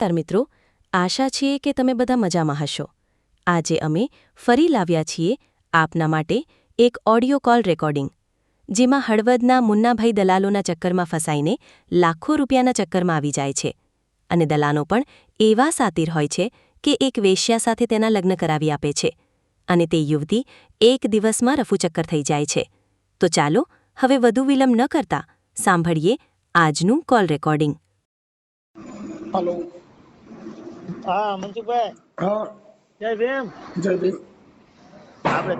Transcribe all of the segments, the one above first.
નમસ્કાર મિત્રો. આશા છીએ કે તમે બધા મજામાં હશો. આજે અમે ફરી લાવ્યા છીએ આપના માટે એક ઓડિયો કોલ રેકોર્ડિંગ, જેમાં હળવદના મુન્નાભાઈ દલાલોના ચક્કરમાં ફસાઈને લાખો રૂપિયાના ચક્કરમાં આવી જાય છે. અને દલાલો પણ એવા સાતીર હોય છે કે એક વેશ્યા સાથે તેના લગ્ન કરાવી આપે છે. અને તે યુવતી એક દિવસમાં રફુચક્કર થઈ જાય છે. તો ચાલો, હવે વધુ વિલંબ ન કરતા સાંભળીએ આજનું કોલ રેકોર્ડિંગ. હલો. હા મનસુખભાઈ. હા. જય ભીમ. જય ભીમ. આપણે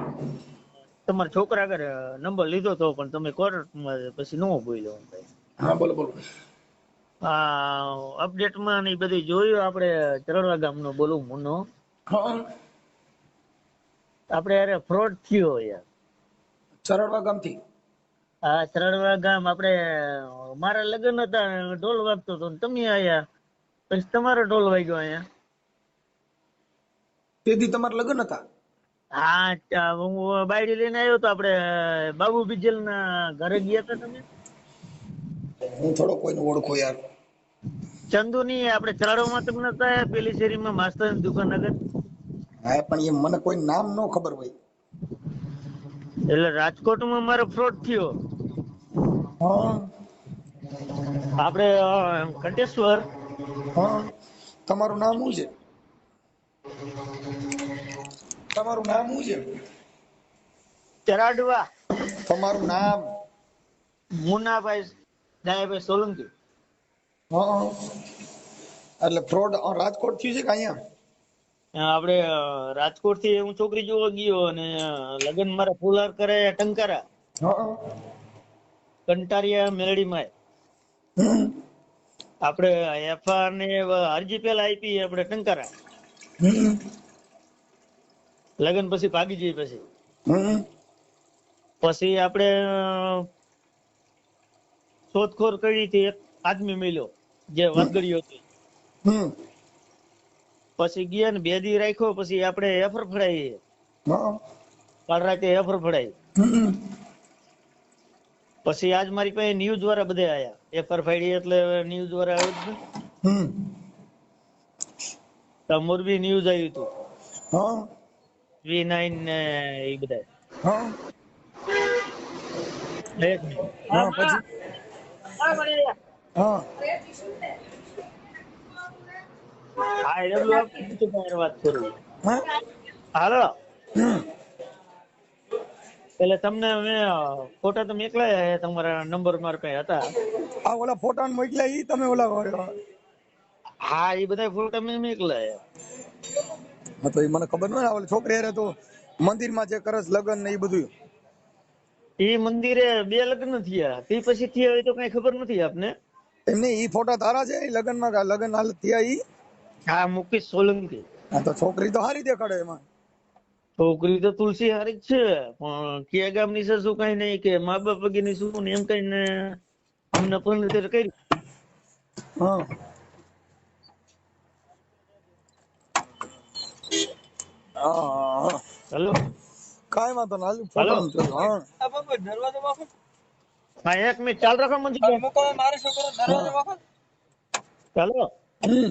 તમારા છોકરા આગળ નંબર લીધો તો પણ તમે કોર્ટમાં પછી ન બોલ્યો હા બોલો બોલો. આ અપડેટમાં ને બધી જોયું આપણે ચરણવા ગામનો બોલું મુનો. હા. આપણે અરે ફ્રોડ થયો યાર. ચરડવા ગામથી? હા ચરણવા ગામ આપણે મારા લગ્ન હતા ઢોલ વાગતો હતો તમે આયા. પછી તમારો ઢોલ વાગ્યો અહીંયા. તેથી તમારા લગ્ન હતા? હા હું બાયડી લઈને આવ્યો તો આપણે બાબુ બિજલ ના ઘરે ગયા હતા તમે? હું થોડો કોઈને ઓળખો યાર. ચંદુ ની આપણે ચરાડોમાં તમને આયા? પેલી શેરીમાં માસ્તર દુકાન આગળ? હા પણ એ મને કોઈ નામ નો ખબર હોય. એટલે રાજકોટમાં મારો ફ્રોડ થયો. હા. આપણે કંટેશ્વર હા તમારું નામ શું છે? તમારું નામ શું છે? ચરાડવા. તમારું નામ? મુનાભાઈ દયાભાઈ સોલંકી. હા એટલે ફ્રોડ રાજકોટ થયું છે કે અહીંયા? આપણે રાજકોટથી હું છોકરી જોવા ગયો અને લગન મારા ફુલાર કરે ટંકારા. હા કંટારિયા મેલડીમાં હમ. આપણે એફઆર ને અરજી પેલા આપી આપણે ટંકારા. લગન પછી ભાગી જઈએ પછી. પછી આપણે શોધખોર શોધખોળ કરી હતી એક આદમી મળ્યો જે વાદગડીયો હતી પછી ગયા ને બે દી રાખ્યો પછી આપણે એફર ફડાઈએ કાલ રાતે એફર ફડાઈ. પછી આજ મારી પાસે ન્યૂઝ વાળા બધે આયા. એફર ફાડી એટલે ન્યૂઝ વાળા આવ્યું હમ. તો મોરબી ન્યૂઝ આવ્યું હતું. હા. વી નાઇન ને એ બધા હા. એક. હા પછી? હા. હા કાંઈ વાત કરું. હા. હાલો. હમ. એટલે તમને મેં ફોટા તો મોકલાયા છે તમારા નંબર માર પાસે હતા? આ ઓલા ફોટા મોકલ્યા ઈ તમે ઓલા હા એ બધા ફોટા મેં મોકલાયા. હા તો ઈ મને ખબર ન ઓલી છોકરી હારે તો મંદિરમાં જે કરસ લગન ને ઈ બધું. એ મંદિરે બે લગ્ન થયા. તે પછી થયા હોય તો કઈ ખબર નથી આપને? એમને ઈ ફોટા તારા છે લગનમાં લગન હાલ થયા ઈ? હા મુકેશ સોલંકી. હા તો છોકરી તો હારી દેખાડે એમાં. છોકરી તો તુલસી હારી છે પણ કે ગામની છે શું કઈ નહીં કે મા બાપ વગેરેની શું એમ કઈ ને અમને પરિણીત કરી હા હા હેલો કાઈ વાંધો ના હેલો હાલો. નું જોયું. હા એક મિનિટ ચાલ રાખો મંજુભાઈ હેલો હમ.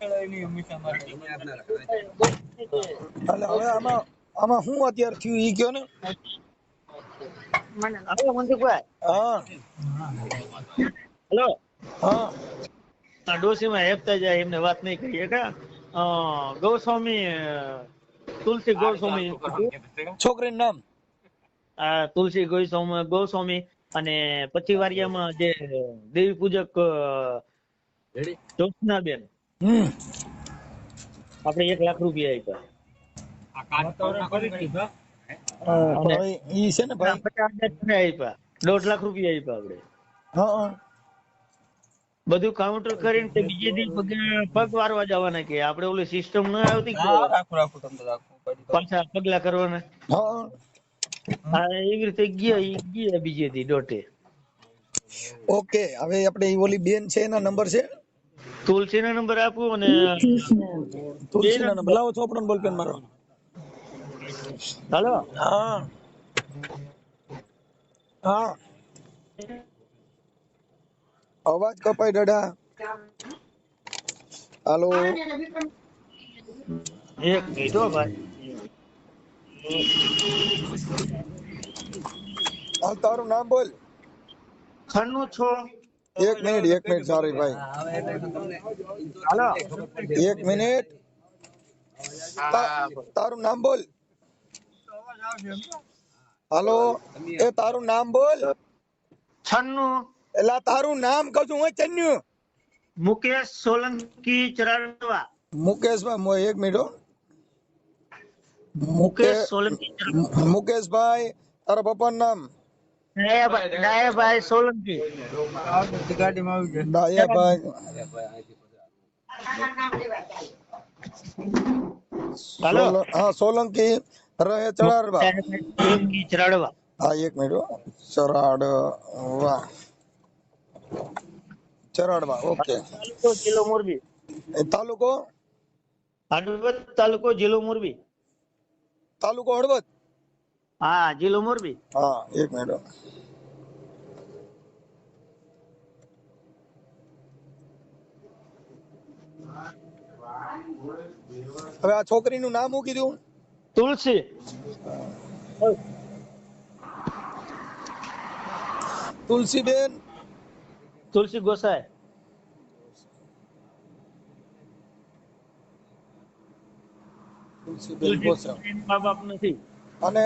એટલે હવે આમાં આમાં શું અત્યારે થયું ઈ કયો ને? મને મનસુખભાઈ હા. હેલો. હા. આ હેપતા જાય એમને વાત નહીં કરીએ કા? ગૌસ્વામી તુલસી ગૌસ્વામી. છોકરીનું નામ? આ તુલસી ગૌસ્વામી ગૌસ્વામી અને પચીવારિયામાં જે દેવી પૂજક અ, જ્યોત્સનાબેન હમ આપણે એક લાખ રૂપિયા આપ્યા. હા, પણ હવે ઈ છે ને ભાઈ? પચાસ હજાર તમે આપ્યા? દોઢ લાખ રૂપિયા આપ્યા આપણે. હા હા. બધું કાઉન્ટર કરીને તે બીજે દી પગ વારવા જવાના કે આપણે ઓલી સિસ્ટમ ન આવતી પાછા પગલા કરવાના. હા એવી રીતે ગયા ઈ ગયા બીજે દી દોઢે. ઓકે હવે આપણે ઓલી બેન છે એના નંબર છે? તુલસી નો નંબર આપો અને તુલસીના નંબર. લાવો ચોપડો બોલ પેન મારો. હાલો? હા. હા. અવાજ કપાય ડડા હાલો. એક મિનિટ હો ભાઈ. તારું નામ બોલ. ખન્નુ છો? એક મિનિટ એક મિનિટ સોરી ભાઈ. હાલો એક મિનિટ. તારું નામ બોલ. હાલો એ તારું નામ બોલ. છન્નું. એટલે તારું નામ કહું છું હું ચન્યું મુકેશ સોલંકી ચરાડવા. મુકેશભાઈ એક મિનિટ હો. મુકેશ સોલંકી. મુકેશભાઈ તારા પપ્પાનું નામ? ડાયાભાઈ ડાયાભાઈ સોલંકી ડાયાભાઈ હાલો સોલ- હા સોલંકી રહે ચડાડવા ડાયાભાઈ સોલંકી ચરાડવા હા એક મિનિટ હો. ચરાડવા ચરાડવા ઓકે તાલુકો જિલ્લો મોરબી એ તાલુકો હળવદ તાલુકો જિલ્લો મોરબી તાલુકો હળવદ હા જિલ્લો મોરબી. હા એક મિનિટ હવે આ છોકરીનું નામ શું કીધું? તુલસી. તુલસીબેન? તુલસી ગોસાઈ. તુલસીબેન ગોસાઈ. બાપ નથી. અને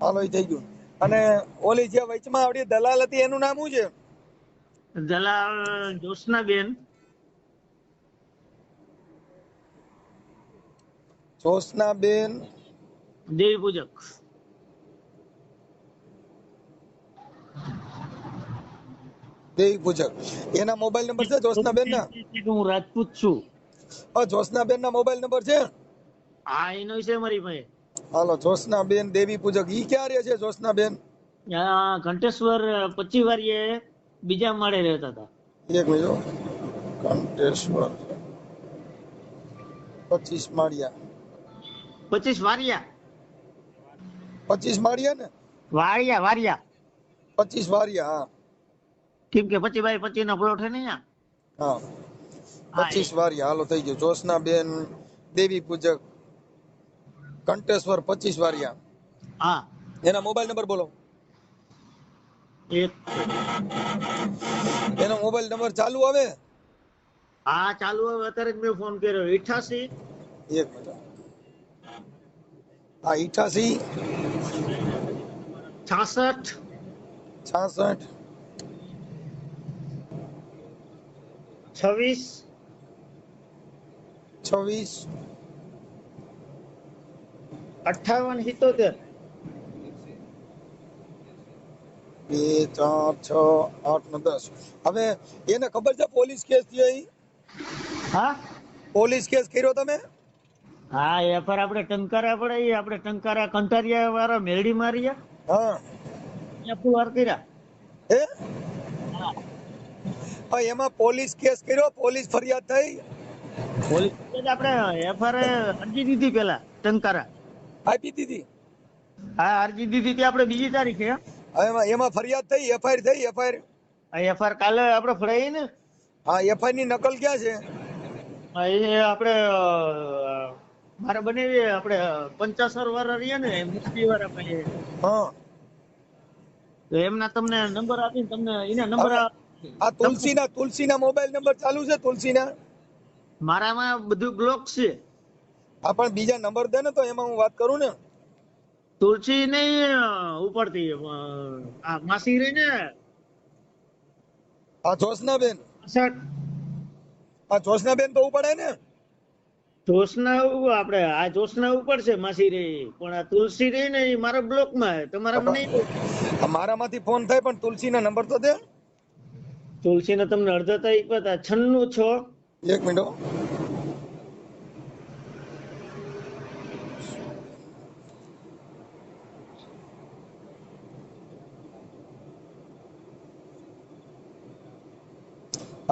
હાલો થઈ ગયું. અને ઓલી જે વચમાં આવડી દલાલ હતી એનું નામ શું છે? દલાલ જ્યોત્સનાબેન જ્યોત્સનાબેન દેવી પૂજક. દેવી પૂજક. એના મોબાઈલ નંબર છે જ્યોત્સનાબેન ના હું રાજપૂત છું. જ્યોત્સનાબેન ના મોબાઈલ નંબર છે? હા એનો છે મારી પાસે. હાલો જ્યોત્સનાબેન દેવી પૂજક. ઈ ક્યાં રહે છે જ્યોત્સનાબેન? બેન ઘંટેશ્વર પચી વારીએ બીજા માળે રહેતા હતા. એક મિનિટ ઘંટેશ્વર. પચીસ માળિયા. પચીસ વારિયા. પચીસ માળિયા ને? વારિયા વારિયા. પચીસ વાળિયા હા. કેમ કે પચી બાય પચી ના પ્લોટ છે ને હા. પચીસ વાળિયા હાલો થઈ ગયું. જ્યોત્સનાબેન દેવી પૂજક. કંઠેશ્વર પચીસ વારિયા. હા. એના મોબાઈલ નંબર બોલો. એનો મોબાઈલ નંબર ચાલુ આવે? હા ચાલુ આવે. અત્યારે જ મેં ફોન કર્યો. અઠાસી એક મિનિટ. હા ઇઠાસી છાસઠ? છાસઠ. છવ્વીસ? છવ્વીસ. અઠાવન સિત્તોતેર બે ચાર છ આઠ ને દસ હવે એને ખબર છે પોલીસ કેસ થયો ઈ હા પોલીસ કેસ કર્યો તમે હા એ પર આપણે ટંકારા પડે ઈ આપણે ટંકારા કંટારિયા વાળા મેરડી માર્યા હા ત્યાં પુવાર કર્યા હે હા એમાં પોલીસ કેસ કર્યો પોલીસ ફરિયાદ થઈ પોલીસ આપણે એફઆર અરજી દીધી પેલા ટંકારા આપી દીધી. હા અરજી દીધી હતી આપણે બીજી તારીખે. એમાં એમાં ફરિયાદ થઈ એફઆઈઆર થઈ એફઆઈઆર. એફઆઈઆર કાલે આપણે ફરાઈ ને? હા એફઆઈઆરની નકલ ક્યાં છે? હા, એ આપણે મારે બનાવી આપણે પંચાસર વાળા રહ્યા ને મુસ્તી વાળા હા. તો એમના તમને નંબર આપીને તમને એના નંબર આ તુલસીના તુલસીના મોબાઈલ નંબર ચાલુ છે તુલસીના? મારામાં બધું બ્લોક છે. હા પણ બીજા નંબર દે ને તો એમાં હું વાત કરું ને. તુલસી નહીં ઉપરથી આ માસી રહી ને આ જોશનાબેન આ જોશનાબેન તો ઉપડે ને. જોશના આપણે આ જોશના ઉપર છે માસી રે પણ આ તુલસી રે ને એ મારા બ્લોકમાં તમારા નહીં મારામાંથી ફોન થાય પણ તુલસી ના નંબર તો દે. તુલસી ને તમને અડધા તારીખ પર છન્નું છો. એક મિનિટ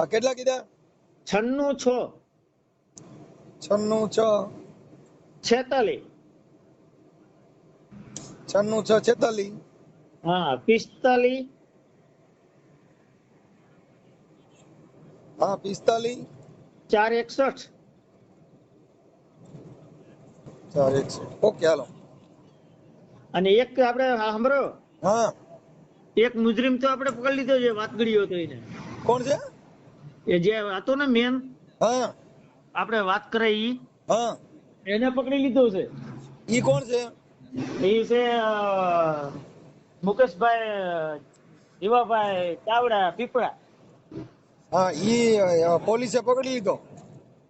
હા કેટલા કીધા? છન્નું છ. છન્નું છ. છેતાલી છન્નું છ છેતાલી હા પિસ્તાલી હા પિસ્તાલી ચાર એકસઠ. ચાર એકસઠ. ઓકે હાલો. અને એક આપણે સાંભળો. હા. એક મુજરીમ તો આપણે પકડી લીધો છે વાત ગળ્યો હતો એને. કોણ છે? એ જે હતો ને મેન આપણે વાત કરે ઈ. એને પકડી લીધો છે. ઈ કોણ છે? ઈ છે મુકેશભાઈ જીવાભાઈ ચાવડા પીપળા. હા ઈ પોલીસે પકડી લીધો?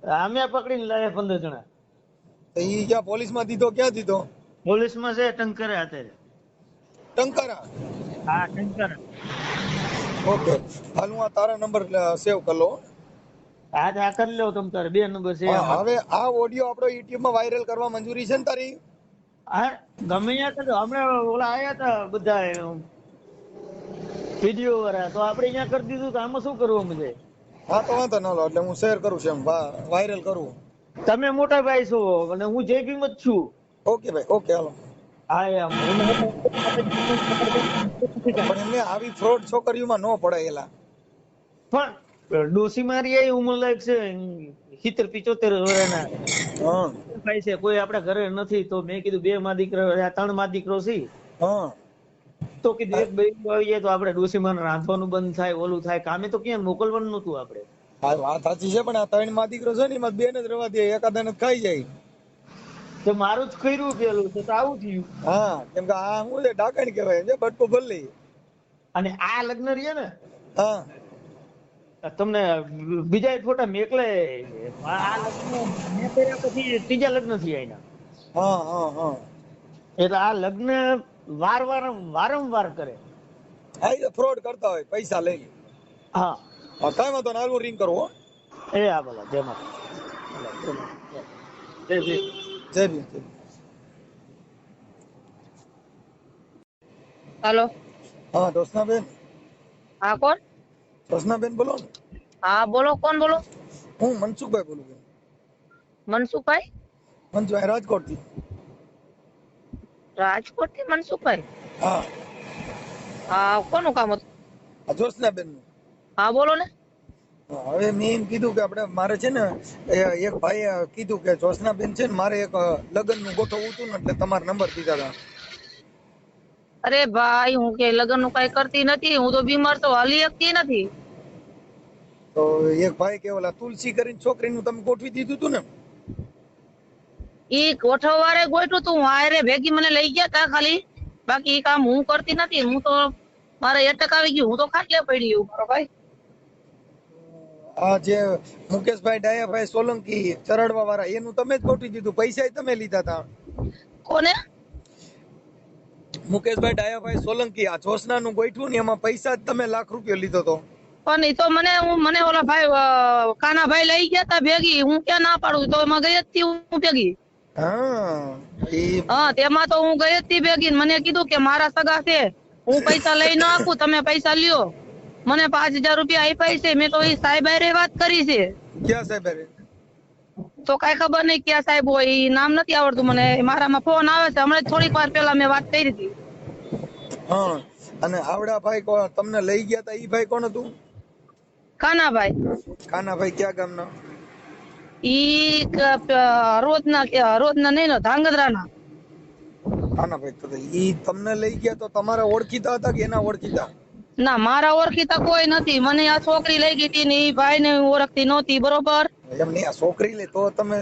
અમે પકડીને લાવ્યા પંદર જણા. ઈ ક્યાં પોલીસમાં દીધો ક્યાં દીધો? પોલીસમાં છે ટંકરે અત્યારે ટંકરા? હા ટંકરે. ઓકે. હાલ હું આ તારા નંબર સેવ કરી લઉં આ જ આ કરી લો તમ તારે. બે નંબર છે. હવે આ ઓડિયો આપણો યુટ્યુબમાં વાયરલ કરવા મંજૂરી છે ને તારી? હા ગમે ત્યાં તો હમણાં ઓલા આયા હતા બધા વીડિયો વાળા. તો આપણે અહીંયા કરી દીધું તો આમાં શું કરવું મજે હા તો વાંધો ન લો. એટલે હું શેર કરું છું એમ. વાયરલ કરું. તમે મોટા ભાઈ છો અને હું જે કિંમત છું. ઓકે ભાઈ ઓકે હાલો. પણ એમને આવી ફ્રોડ છોકરીઓમાં ન પડાયેલા. પણ ડોસી મારી આવી ઉંમર લાયક છે સિત્તેર પિચોતેર વર્ષના ભાઈ છે કોઈ આપણા ઘરે નથી તો મેં કીધું બે માં દીકરો આ ત્રણમાં દીકરો છે. હા. તો કીધું એક બે આવી જાય તો આપણે ડોસી માં રાંધવાનું બંધ થાય ઓલું થાય કામે તો ક્યાં મોકલવાનું નતું આપણે. વાત સાચી છે પણ આ ત્રણમાં દીકરો છે ને એમાં બે ને જ રવા દે એકાદાને જ ખાઈ જાય. તો મારું જ કર્યું પેલું તો આવું થયું. હા કેમ કે આ હું ડાકણ કહેવાય છે બટકો ભલ્લી અને આ લગ્ન રહ્યા ને? હા. તમને બીજા ફોટા મેકલે. આ લગ્ન મેં કર્યા પછી ત્રીજા લગ્ન થયા એના હા હા હા. એટલે આ લગ્ન વાર વાર વારંવાર કરે. હા ફ્રોડ કરતા હોય પૈસા લઈ હા. હા કાંઈ વાંધો ને હાલ હું રિંગ કરવો એ આ બોલા જય માતા જય. જય ભીમ. જય જય હા દોસ્તનાબેન હા કોણ દોસ્તનાબેન બોલો હા બોલો કોણ બોલો હું મનસુખભાઈ બોલું છું મનસુખભાઈ મનસુખભાઈ રાજકોટથી રાજકોટથી મનસુખભાઈ હા હા કોનું કામ હતું જોશનાબેનનું હા બોલો ને હવે મેં એમ કીધું કે આપણે મારે છે ને એક ભાઈએ કીધું કે જોશનાબેન છે ને મારે એક લગ્નનું ગોઠવવું હતું ને એટલે તમારો નંબર દીધા હતા અરે ભાઈ હું કે લગ્નનું કઈ કરતી નથી હું તો બીમાર તો હાલી શકતી નથી. તો એક ભાઈ કે ઓલા તુલસી કરીને છોકરીનું તમે ગોઠવી દીધું હતું ને? ઈ ગોઠવવારે ગોઠવું તું હારે ભેગી મને લઈ ગયા તા ખાલી. બાકી કામ હું કરતી નથી હું તો મારે એટક આવી ગયું હું તો ખાટલે પડી ગયું મારો ભાઈ. જે મુકેશભાઈ ડાયાભાઈ સોલંકી ચરડવા વાળા એનું તમે જ ગોઠવી દીધું. પૈસા તમે લીધા હતા કોને? મુકેશભાઈ ડાયાભાઈ સોલંકી આ જોશના નું ગોઠવું ને એમાં પૈસા તમે લાખ રૂપિયા લીધો હતો પણ એ તો મને હું મને ઓલા ભાઈ કાનાભાઈ લઈ ગયા તા ભેગી. હું ક્યાં ના પાડું? તો એમાં ગઈ જ તી હું ભેગી. હા તેમાં તો હું ગઈ જ તી ભેગી મને કીધું કે મારા સગા છે. હું પૈસા લઈ ન આપું તમે પૈસા લ્યો. મને પાંચ હજાર રૂપિયા આપ્યા છે. મેં તો એ સાહેબ હારે વાત કરી છે. ક્યાં સાહેબ તો કઈ ખબર નહીં ક્યાં સાહેબ હોય નામ નથી આવડતું મને. મારામાં ફોન આવે છે. હમણાં થોડીક વાર પહેલા મેં વાત કરી હતી. હા અને આવડા ભાઈ તમને લઈ ગયા હતા ઈ ભાઈ કોણ હતું? કાનાભાઈ કાનાભાઈ ક્યાં ગામના? ઈ હરોદના હરોજના નહીં નો ધાંગધ્રાના. કાનાભાઈ તો ઈ તમને લઈ ગયા તો તમારા ઓળખીતા હતા કે એના ઓળખીતા? ના મારા ઓળખીતા કોઈ નથી. મને આ છોકરી લઈ ગઈ હતી ને એ ભાઈ ને ઓળખતી નહોતી બરોબર? એમ નહીં આ છોકરી લે તો તમે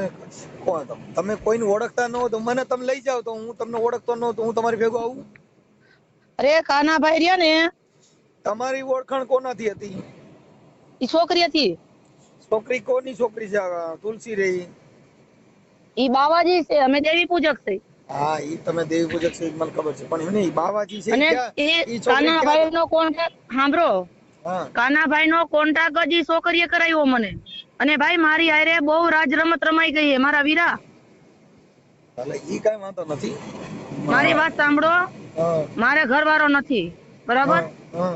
તમે? કોઈને ઓળખતા ન તો મને તમે લઈ જાઓ તો હું તમને ઓળખતો ન તો હું તમારી ભેગો આવું? અરે કાના ભાઈ રહ્યા ને? તમારી ઓળખાણ કોનાથી હતી? ઈ છોકરી હતી. છોકરી કોની છોકરી છે? તુલસી રે એ ઈ બાવાજી છે અમે દેવી પૂજક છે. હા ઈ તમે દેવી પૂજક છે મને ખબર છે. પણ એમ બાવાજી છે અને એ કાનાભાઈ નો કોન્ટેક્ટ સાંભળો. કાનાભાઈ નો કોન્ટેક્ટ જ છોકરીએ કરાવ્યો મને. અને ભાઈ મારી હારે બહુ રાજ રમત રમાઈ ગઈ છે મારા વીરા. એટલે ઈ કાંઈ વાંધો નથી. મારી વાત સાંભળો. મારે ઘરવાળો નથી. બરાબર? હા,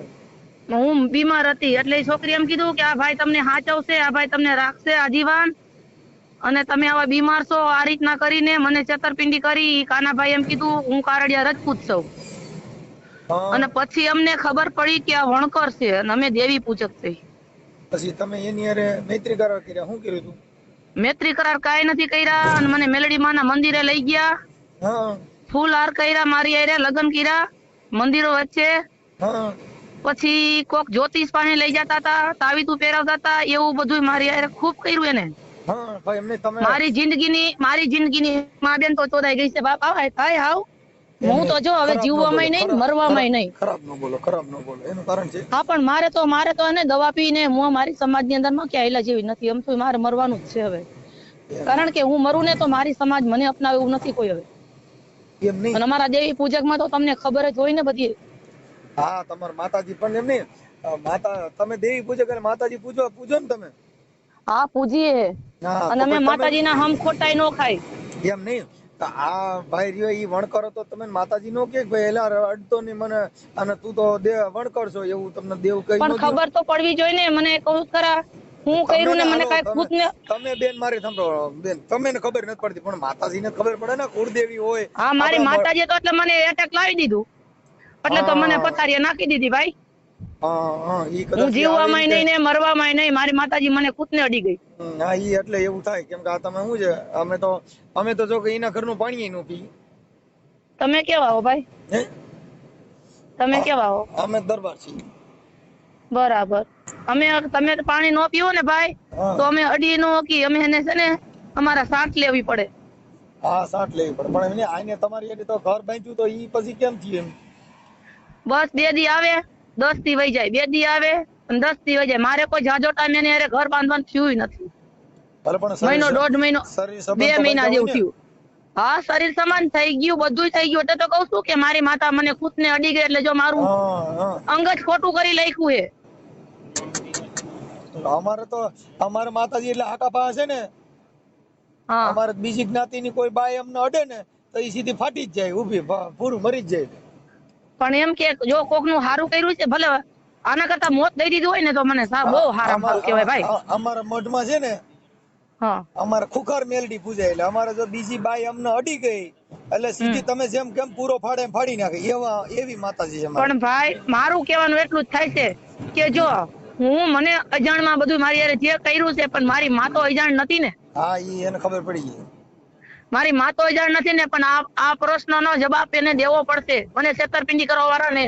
બીમાર હતી એટલે છોકરી એમ કીધું કે આ ભાઈ તમને સાચવશે આ ભાઈ તમને રાખશે આજીવન. અને તમે આવા બીમાર છો આ રીતના કરીને મને છેતરપિંડી કરી કાનાભાઈ એમ કીધું હું કારડિયા રજપૂત છું. અને પછી અમને ખબર પડી કે આ વણકર છે અને અમે દેવી પૂજક છે. પછી તમે એની અરે મૈત્રી કરાર કર્યા શું કર્યું તું? મૈત્રી કરાર કાંઈ નથી કર્યા અને મને મેલડી માના મંદિરે લઈ ગયા. ફૂલ હાર કર્યા મારી આરે લગ્ન કર્યા મંદિરો વચ્ચે. હા. પછી કોક જ્યોતિષ પાસે લઈ જતા હતા તાવીતું પહેરાવતા હતા એવું બધું મારી આરે ખૂબ કર્યું એને. ભાઈ એમને તમે મારી જિંદગીની મારી જિંદગીની માં બેન તો ચોદાઈ ગઈ છે બાપ. આવાય થાય હાવ હું તો જો હવે બોલો, નહીં મરવામાં નહીં. ખરાબ ન બોલો ખરાબ ન બોલો. એનું કારણ છે? હા પણ મારે તો મારે તો એને દવા પીને હું મારી સમાજની અંદરમાં ક્યાંય જેવી નથી. એમ તો મારે મરવાનું જ છે હવે. કારણ કે હું મરું ને તો મારી સમાજ મને અપનાવે એવું નથી કોઈ હવે. એમ નહીં? અને અમારા દેવી પૂજકમાં તો તમને ખબર જ હોય ને બધી. હા તમારા માતાજી પણ એમ નહીં. માતા તમે દેવી પૂજક અને માતાજી પૂજો પૂજો ને તમે. હા પૂજીએ. અને અમે માતાજીના હમ ખોટાઈ નો ખાય. એમ નહીં. આ ભાઈ રહ્યો ઈ વણકરો તો તમે માતાજી નો કે ભાઈ એલા અડતો નહીં મને અને તું તો વણકર છો એવું તમને દેવ કહી પણ ખબર તો પડવી જોઈએ ને મને કહું ખરા હું કર્યું ને મને કઈ ખુદ ને તમે- બેન મારી સાંભળો બેન તમે ને ખબર નથી પડતી પણ માતાજીને ખબર પડે ને કુળદેવી હોય. હા મારી માતાજી તો એટલે મને એટેક લાવી દીધું. એટલે તો મને પથારીએ નાખી દીધી ભાઈ. હા જીવવામાં નહીં ને મરવામાં નહીં મારી માતાજી મને કૂતને અડી ગઈ. હા ઈ એટલે એવું થાય કેમ કે આ તમે શું છે અમે તો અમે તો જો કે એના ઘરનું પાણી નું પી. તમે કેવા હો ભાઈ? તમે કેવા હો? અમે દરબાર છીએ. બરાબર. અમે તમે પાણી નો પીવો ને ભાઈ તો અમે અડી નો કી અમે એને છે ને અમારા સાથ લેવી પડે. હા સાટ લેવી પડે પણ એને આને તમારી એટલે તો ઘર બાંધ્યું તો ઈ પછી કેમ થયું એમ? બસ બે દી આવે દસથી વહી જાય બે દી આવે અને દસથી વહી જાય. મારે કોઈ જાજો ટાઈમ એને અરે ઘર બાંધવાનું થયું નથી. મહિનો દોઢ મહિનો બે મહિના જેવું થયું. હા શરીર સમાન થઈ ગયું બધું થઈ ગયું. એટલે તો કઉ છું કે મારી માતા મને ખુદ ને અડી ગઈ એટલે જો મારું અંગ જ ખોટું કરી લખ્યું હે અમારે તો અમારે માતાજી એટલે હાકા પા છે ને. હા. અમારે બીજી જ્ઞાતિ ની કોઈ બાય અમને અડે ને તો એ સીધી ફાટી જ જાય ઊભી ભ- પૂરું મરી જ જાય. પણ એમ કે જો કોકનું સારું કર્યું છે ભલે આના કરતા મોત દઈ દીધું હોય ને તો મને બહુ સારા કહેવાય ભાઈ. અમારા મઢમાં છે ને હા. અમારે ખુખર મેલડી પૂજાય એટલે અમારે જો બીજી બાઈ અમને અડી ગઈ એટલે સીધી તમે જેમ કેમ પૂરો ફાડે એમ ફાડી નાખે. એવા એવી માતાજી છે પણ ભાઈ મારું કહેવાનું એટલું જ થાય છે કે જો હું મને અજાણમાં બધું મારી જે કર્યું છે પણ મારી માતો અજાણ નથી ને. હા એને ખબર પડી ગઈ. મારી માં તો અજાણ નથી ને પણ આ આ પ્રશ્નનો જવાબ એને દેવો પડશે. મને છેતરપિંડી કરવા વાળાને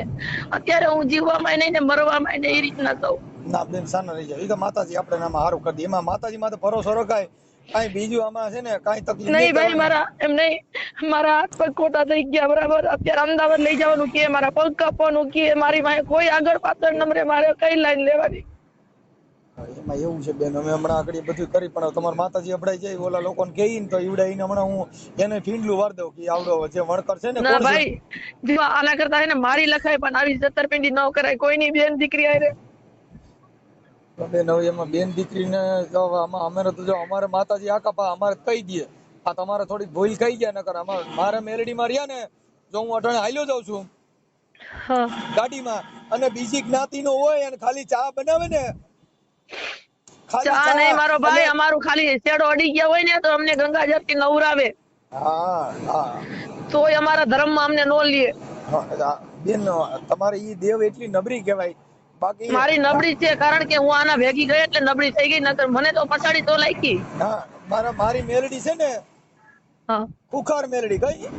અત્યારે હું જીવવામાં નહીં ને મરવામાં નહીં એ રીતના કહું. ના બેન સાના રહી જાય ઈ તો માતાજી આપણે નામાં હારું કરી દે. એમાં માતાજી માં તો ભરોસો રખાય. કાંઈ બીજું આમાં છે ને કઈ તકલીફ નહીં ભાઈ મારા એમ નહીં. મારા હાથ પગ ખોટા થઈ ગયા બરાબર? અત્યારે અમદાવાદ લઈ જવાનું કે મારા પગ કાપવાનું કે મારી પાસે કોઈ આગળ પાછળ નંબરે મારે કઈ લાઈન લેવાની? એમાં એવું છે બેન અમે હમણાં આગળ બધું કરી પણ તમારા માતાજી અભડાઈ જાય ઓલા લોકોને કહી ને તો ઈવડાઈને હમણાં હું એને ફીંડલું વાર દઉં કે આવડો જે વણકર છે ને ના ભાઈ જો આના કરતા એને મારી લખાય પણ આવી જતરપિંડી ન કરાય કોઈની બેન દીકરી આરે બેન હવે એમાં બેન દીકરીને આમાં અમારે તો જો અમારે માતાજી આકા પા અમારે કહી દે. આ તમારે થોડીક ભૂલ કહી ગયા નકર અમારે મારે મેલડીમાં રહ્યા ને જો હું અટાણે હાલ્યો જાઉં છું. ગાડીમાં. અને બીજી જ્ઞાતિનો હોય અને ખાલી ચા બનાવે ને ચા નહીં મારો ભાઈ અમારું ખાલી શેડો અડી ગયા હોય ને તો અમને ગંગાજળથી નવરાવે. તો અમારા ધર્મમાં અમને નો લે. બેન તમારે ઈ દેવ એટલી નબળી કહેવાય. બાકી મારી નબળી છે કારણ કે હું આના ભેગી ગઈ એટલે નબળી થઈ ગઈ નતર મને તો પછાડી તો લાગી. હા મારા મારી મેલડી છે ને હા. ખુખાર મેલડી કઈ?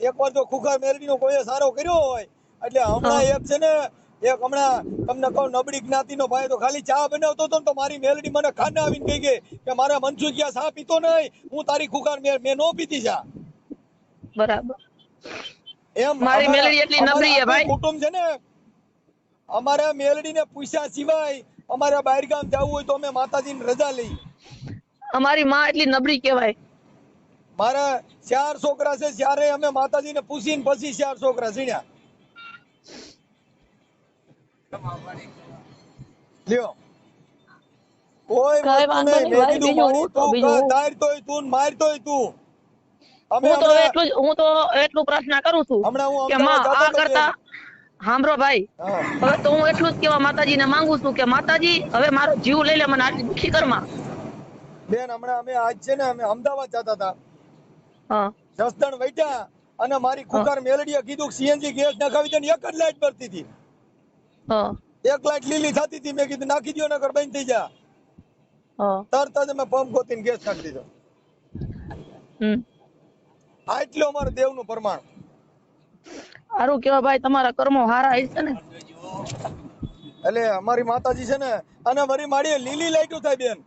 એક વાર તો ખુખાર મેલડી નો કોઈ સારો કર્યો હોય. એટલે હમણાં એક છે ને એક હમણાં તમને કહું નબળી જ્ઞાતિ નો ભાઈ તો ખાલી ચા બનાવતો હતો ને તો મારી મેલડી મને ખાને આવીને કહી ગઈ કે મારા મનસુખિયા ચા પીતો નહીં હું તારી ખુખાર મેં મેં નો પીતી ચા. બરાબર. એમ મારી અમારા- મેલડી એટલી નબળી છે ભાઈ. કુટુંબ છે ને અમારા મેલડી ને પૂછ્યા સિવાય અમારા બહાર ગામ જવું હોય તો અમે માતાજીની રજા લઈ. અમારી માં એટલી નબળી કહેવાય. મારા ચાર છોકરા છે ત્યારે અમે માતાજીને પૂછીને પછી ચાર છોકરા સીણ્યા. લ્યો. કોઈ વાંધો નહીં. નહીં મેં કીધું હું તો તું બીજું હું- તાર તોય તું ને તું. હું તો એટલું હું તો એટલું પ્રાર્થના કરું છું કે માં આ કરતા સાંભળો ભાઈ. હવે તો હું એટલું જ કેવા માતાજીને માંગુ છું કે માતાજી હવે મારો જીવ લઈ લે મને આટલી દુખી કરમાં બેન હમણાં અમે આજ છે ને અમે અમદાવાદ જતા હતા. હા. જસદણ વૈઠા અને મારી કુકર મેલડીએ કીધું સીએનજી ગેસ નખાવી દે એક જ લાઈટ ભરતી હતી. એક લાઈટ લીલી થતી હતી મેં કીધું નાખી દો નકર બંધ થઈ જા. તરત જ મેં પંપ ગોતીને ગેસ નાખી દીધો. આટલું અમારું દેવનું પ્રમાણ. સારું કેવા ભાઈ તમારા કર્મો હારા હશે ને. એટલે અમારી માતાજી છે ને અને વરી માડીએ લીલી લાઈટો થાય બેન.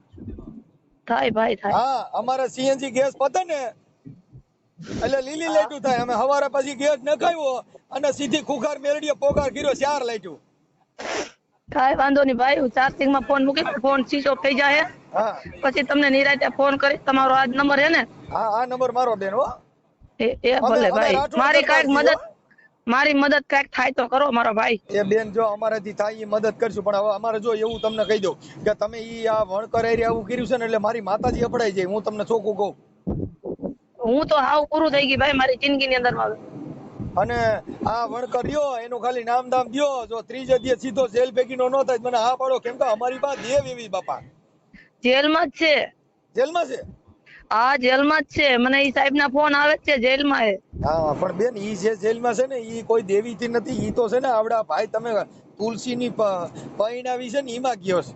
થાય ભાઈ થાય. હા અમારે સીએનજી ગેસ પતે ને એટલે લીલી લાઈટો થાય. અમે હવારે પછી ગેસ નખાવ્યો અને સીધી ખુખાર મેળડીએ પોકાર કર્યો ચાર લાઈટો. કાંઈ વાંધો નહીં ભાઈ હું ચાર્જિંગમાં ફોન મૂકી ફોન સ્વિચ ઓફ થઈ જાય પછી તમને નિરાતે ફોન કરીશ તમારો આ નંબર હે ને? હા આ નંબર મારો બેન હો. એ એ ભલે ભાઈ. મારી કાંઈક મદદ મારી મદદ કાંઈક થાય તો કરો મારો ભાઈ. એ બેન જો અમારાથી થાય એ મદદ કરશું પણ હવે અમારે જો એવું તમને કહી દઉં કે તમે ઈ આ વણકર એરિયા આવું કર્યું છે ને એટલે મારી માતાજી અપડાઈ જાય હું તમને ચોખ્ખું કહું. હું તો હાવ પૂરું થઈ ગઈ ભાઈ મારી જિંદગી ની અંદર અને આ વણકર રહ્યો એનું ખાલી નામ દામ દ્યો. જો ત્રીજે દિવસ સીધો જેલ ભેગીનો નો થાય મને હા પાડો. કેમ કે અમારી પાસે દેવ એવી બાપા. જેલમાં જ છે. જેલમાં છે? આ જેલમાં જ છે. મને ઈ સાહેબ ના ફોન આવે છે જેલમાં એ. હા પણ બેન ઈ જે જેલમાં છે ને ઈ કોઈ દેવી થી નથી ઈ તો છે ને આવડા ભાઈ તમે તુલસી ની પૈણાવી છે ને ઈમાં ગયો છે.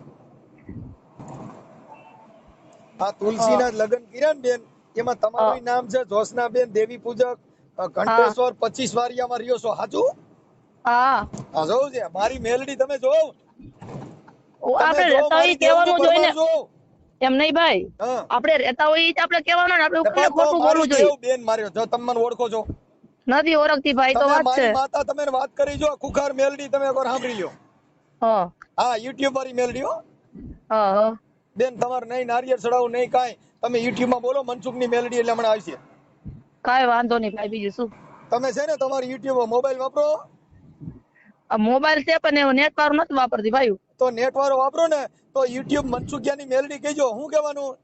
આ તુલસી ના લગ્ન કર્યા ને બેન એમાં તમારું નામ છે જોશના બેન દેવી પૂજક. અ, પચીસ વારિયામાં રહ્યો છો. સાચું હા. હા જોઉં છે. મારી મેલડી તમે જોવ આપણે રહેતા હોય કહેવાનું જોઈએ એમ નહીં ભાઈ. આપણે રહેતા હોય તો આપણે કહેવાનું ને આપણે કોઈને ખોટું બોલવું જોઈએ. બેન માર્યો. જો તમે મને ઓળખો છો. નથી ઓળખતી ભાઈ તો વાત છે. માતા તમે વાત કરી જો ખુખાર મેલડી તમે એકવાર સાંભળી લ્યો. હા. હા યુટ્યુબ વાળી મેલડી હો. હા હા. બેન તમારે નહીં નારિયેળ ચડાવું નહીં કાંઈ. તમે યુટ્યુબમાં બોલો મનસુખની મેલડી એટલે હમણાં આવશે કાંઈ વાંધો નહીં ભાઈ બીજું શું? તમે છે ને તમારી યુટ્યુબ મોબાઈલ વાપરો? મોબાઈલ છે પણ નેટ વાળું નથી વાપરતી ભાઈ. તો નેટ વાળો વાપરો ને તો યુટ્યુબ મનસુખિયા ની મેલડી કહેજો. શું કહેવાનું?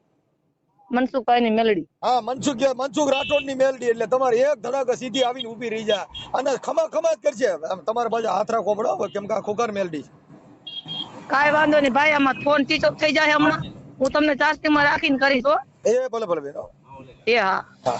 મનસુખભાઈ ની મેલડી. હા મનસુખ મનસુખ રાઠોડની મેલડી એટલે તમારે એક ધડાકા સીધી આવીને ઊભી રહી જાય અને ખમા ખમા જ કરશે તમારા બાજુ હાથ રાખવો પડે કેમ કે ખોખર મેલડી કાઈ વાંધો નહીં ભાઈ આમાં ફોન સ્વિચ ઓફ થઈ જાય હમણાં. હું તમને ચાર્જિંગમાં રાખીને કરીશ એ ભલે ભલે બેન એ હા. હા.